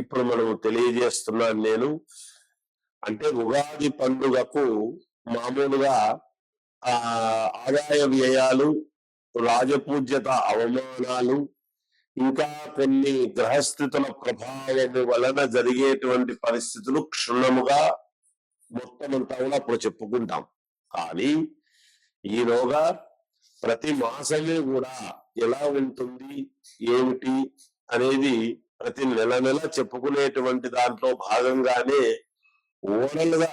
ఇప్పుడు మనం తెలియజేస్తున్నాను నేను. అంటే ఉగాది పండుగకు మామూలుగా ఆ ఆదాయ వ్యయాలు రాజపూజ్యత అవమానాలు ఇంకా కొన్ని గ్రహస్థితుల ప్రభావము వలన జరిగేటువంటి పరిస్థితులు క్షుణ్ణముగా మొత్తమంతా కూడా అప్పుడు చెప్పుకుంటాం. కానీ ఈలోగా ప్రతి మాసమే కూడా ఎలా ఉంటుంది ఏమిటి అనేది ప్రతి నెల నెల చెప్పుకునేటువంటి దాంట్లో భాగంగానే ఓరల్గా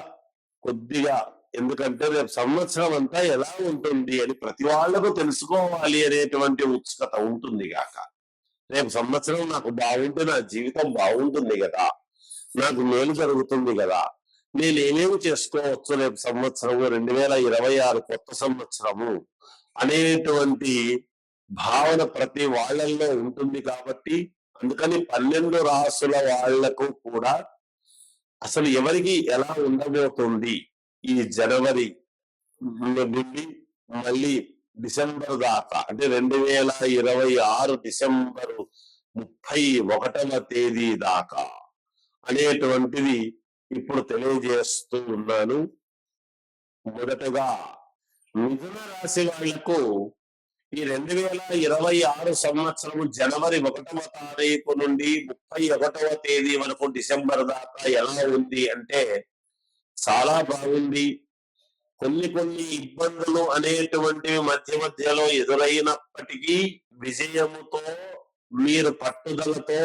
కొద్దిగా ఎందుకంటే రేపు సంవత్సరం అంతా ఎలా ఉంటుంది అని ప్రతి వాళ్ళకు తెలుసుకోవాలి అనేటువంటి ఉత్సుకత ఉంటుంది గాక రేపు సంవత్సరం నాకు బాగుంటే నా జీవితం బాగుంటుంది కదా నాకు మేలు జరుగుతుంది కదా నేను ఏమేమి చేసుకోవచ్చు రేపు సంవత్సరము రెండు వేల ఇరవై ఆరు కొత్త సంవత్సరము అనేటువంటి భావన ప్రతి వాళ్ళల్లో ఉంటుంది కాబట్టి అందుకని పన్నెండు రాసుల వాళ్ళకు కూడా అసలు ఎవరికి ఎలా ఉండబోతుంది ఈ జనవరి నుండి మళ్ళీ డిసెంబర్ దాకా అంటే రెండు వేల ఇరవై ఆరు డిసెంబరు ముప్పై ఒకటవ తేదీ దాకా అనేటువంటిది ఇప్పుడు తెలియజేస్తూ ఉన్నాను. మొదటగా మిథున రాశి వాళ్ళకు ఈ రెండు వేల ఇరవై ఆరు సంవత్సరం జనవరి ఒకటవ తారీఖు నుండి ముప్పై ఒకటవ తేదీ వరకు డిసెంబర్ దాకా ఎలా ఉంది అంటే చాలా బాగుంది. కొన్ని కొన్ని ఇబ్బందులు అనేటువంటివి మధ్య మధ్యలో ఎదురైనప్పటికీ విజయముతో మీరు పట్టుదలతో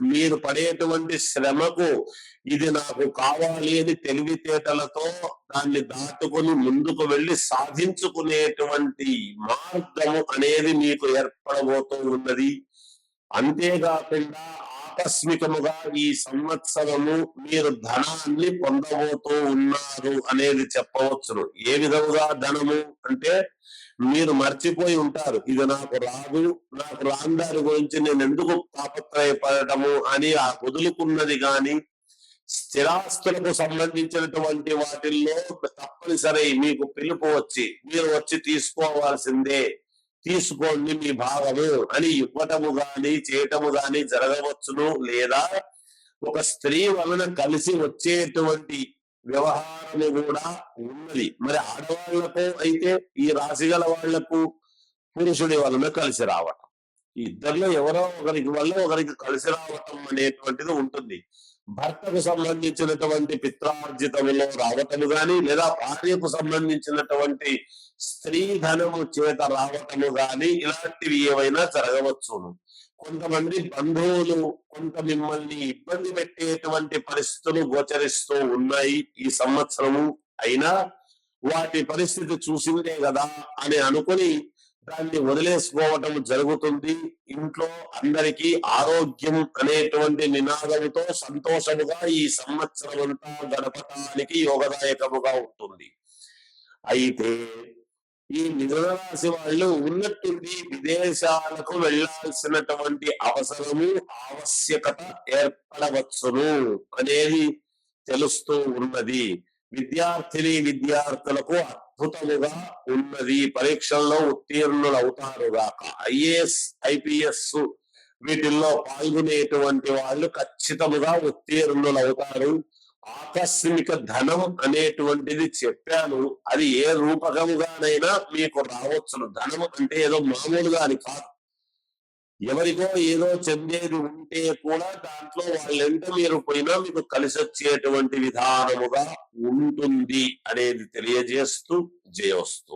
మీరు పడేటువంటి శ్రమకు ఇది నాకు కావాలి అని తెలివితేటలతో దాన్ని దాటుకొని ముందుకు వెళ్ళి సాధించుకునేటువంటి మార్గము అనేది మీకు ఏర్పడబోతూ ఉన్నది. అంతేకాకుండా ఆకస్మికముగా ఈ సంవత్సరము మీరు ధనాన్ని పొందబోతూ ఉన్నారు అనేది చెప్పవచ్చును. ఏ విధముగా ధనము అంటే మీరు మర్చిపోయి ఉంటారు. ఇది నాకు రాదు నాకు రాని దాని గురించి నేను ఎందుకు తాపత్రయపడటము అని ఆ వదులుకున్నది గాని స్థిరాస్తులకు సంబంధించినటువంటి వాటిల్లో తప్పనిసరి మీకు పిలుపు వచ్చి మీరు వచ్చి తీసుకోవాల్సిందే. తీసుకోండి మీ భావము అని ఇవ్వటము గాని చేయటము గాని జరగవచ్చును లేదా ఒక స్త్రీ వలన కలిసి వచ్చేటువంటి వ్యవహారము కూడా ఉన్నది. మరి ఆడవాళ్ళకు అయితే ఈ రాశి గల వాళ్ళకు పురుషుడి వలన కలిసి రావటం. ఇద్దరిలో ఎవరో ఒకరికి వల్ల ఒకరికి కలిసి రావటం అనేటువంటిది ఉంటుంది. భర్తకు సంబంధించినటువంటి పిత్రార్జితములో రావటము గాని లేదా భార్యకు సంబంధించినటువంటి స్త్రీ ధనము చేత రావటము గాని ఇలాంటివి ఏవైనా జరగవచ్చును. కొంతమంది బంధువులు కొంత మిమ్మల్ని ఇబ్బంది పెట్టేటువంటి పరిస్థితులు గోచరిస్తూ ఉన్నాయి ఈ సంవత్సరము. అయినా వాటి పరిస్థితి చూసిందే కదా అని అనుకుని దాన్ని వదిలేసుకోవటం జరుగుతుంది. ఇంట్లో అందరికీ ఆరోగ్యం అనేటువంటి నినాదంతో సంతోషముగా ఈ సంవత్సరం అంతా గడపటానికి యోగదాయకముగా ఉంటుంది. అయితే ఈ మిథునరాశి వాళ్ళు ఉన్నట్టుండి విదేశాలకు వెళ్ళాల్సినటువంటి అవసరము ఆవశ్యకత ఏర్పడవచ్చును అనేది తెలుస్తూ ఉన్నది. విద్యార్థిని విద్యార్థులకు అద్భుతముగా ఉన్నది పరీక్షల్లో ఉత్తీర్ణులు అవుతారుగాక ఐఏఎస్ ఐపీఎస్ వీటిల్లో పాల్గొనేటువంటి వాళ్ళు ఖచ్చితముగా ఉత్తీర్ణులు అవుతారు. ఆకస్మిక ధనం అనేటువంటిది చెప్పాను. అది ఏ రూపకముగానైనా మీకు రావచ్చును. ధనం అంటే ఏదో మామూలుగా అని కాదు. ఎవరికో ఏదో చెందేది ఉంటే కూడా దాంట్లో వాళ్ళెంత మీరు పోయినా మీకు కలిసి వచ్చేటువంటి విధానముగా ఉంటుంది అనేది తెలియజేస్తూ జయవస్తు.